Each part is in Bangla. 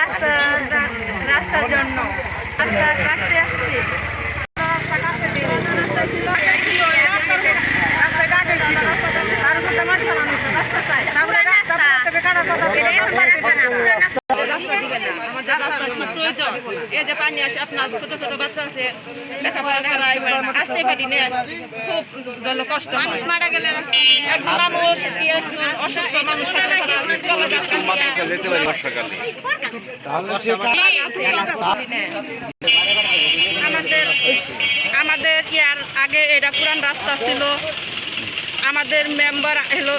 রাস্তা রাস্তার জন্য। রাস্তা কাটতে আসছি। কাটতে ছিল এই যে পানি আসে আপনার ছোট ছোট বাচ্চা আছে লেখাপড়া করাই আসতে পারি না খুব কষ্ট মানুষ মারা গেলে মানুষ যেতে পারি আমাদের কি আর আগে এটা পুরান রাস্তা ছিল? আমাদের মেম্বার হলো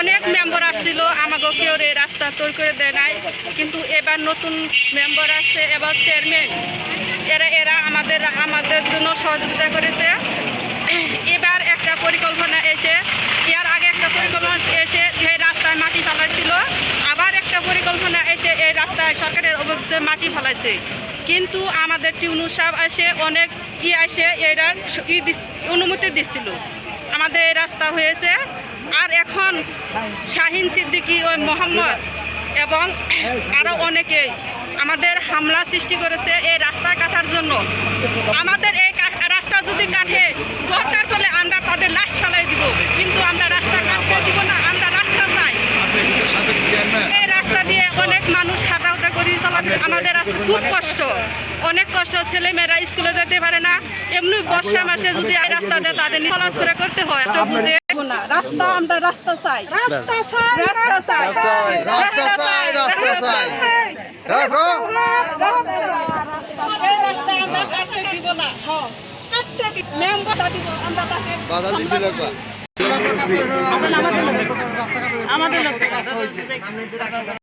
অনেক মেম্বার আসছিল আমাকে কেউ এই রাস্তা তৈরি করে দেয় নাই। কিন্তু এবার নতুন মেম্বার আসছে, এবার চেয়ারম্যান এরা এরা আমাদের আমাদের জন্য সহযোগিতা করেছে এবার একটা পরিকল্পনা এসে এর আগে একটা পরিকল্পনা এসে এই রাস্তায় মাটি ফেলাইছিল আবার একটা এসে এই রাস্তায় সরকারের অবৈধ মাটি ফেলাইছে। কিন্তু আমাদের টিউনু সাহেব এসে অনেক ই আসে এরা অনুমতি দিচ্ছিল আমাদের এই রাস্তা হয়েছে। আর এখন শাহিন সিদ্দিকি ওই মোহাম্মদ এবং আরও অনেকেই আমাদের হামলা সৃষ্টি করেছে এই রাস্তা কাটার জন্য। আমাদের এই কা- রাস্তা যদি কাটে দরকার হলে আমরা তাদের লাশ ফেলাই দিব কিন্তু আমরা রাস্তা কাটতে দিব না আমরা রাস্তা চাই এই রাস্তা দিয়ে অনেক মানুষ হাঁটাউটা করি আমাদের রাস্তা খুব কষ্ট। অনেক কষ্ট ছেলেমেয়েরা স্কুলে যেতে পারে না। এমনি বর্ষা মাসে যদি এই রাস্তা দেয় তাদের চলাফেরা করতে হয়। বুঝে রাস্তা আমরা রাস্তা চাই। রাস্তা চাই রাস্তা চাই। রাস্তা চাই, রাস্তা চাই। রাস্তা আমরা কাটতে দিব না। কাটতে দিব মেম্বার দিব আমরা তাকে। বাধা দিছিল একবার আমাদের লোক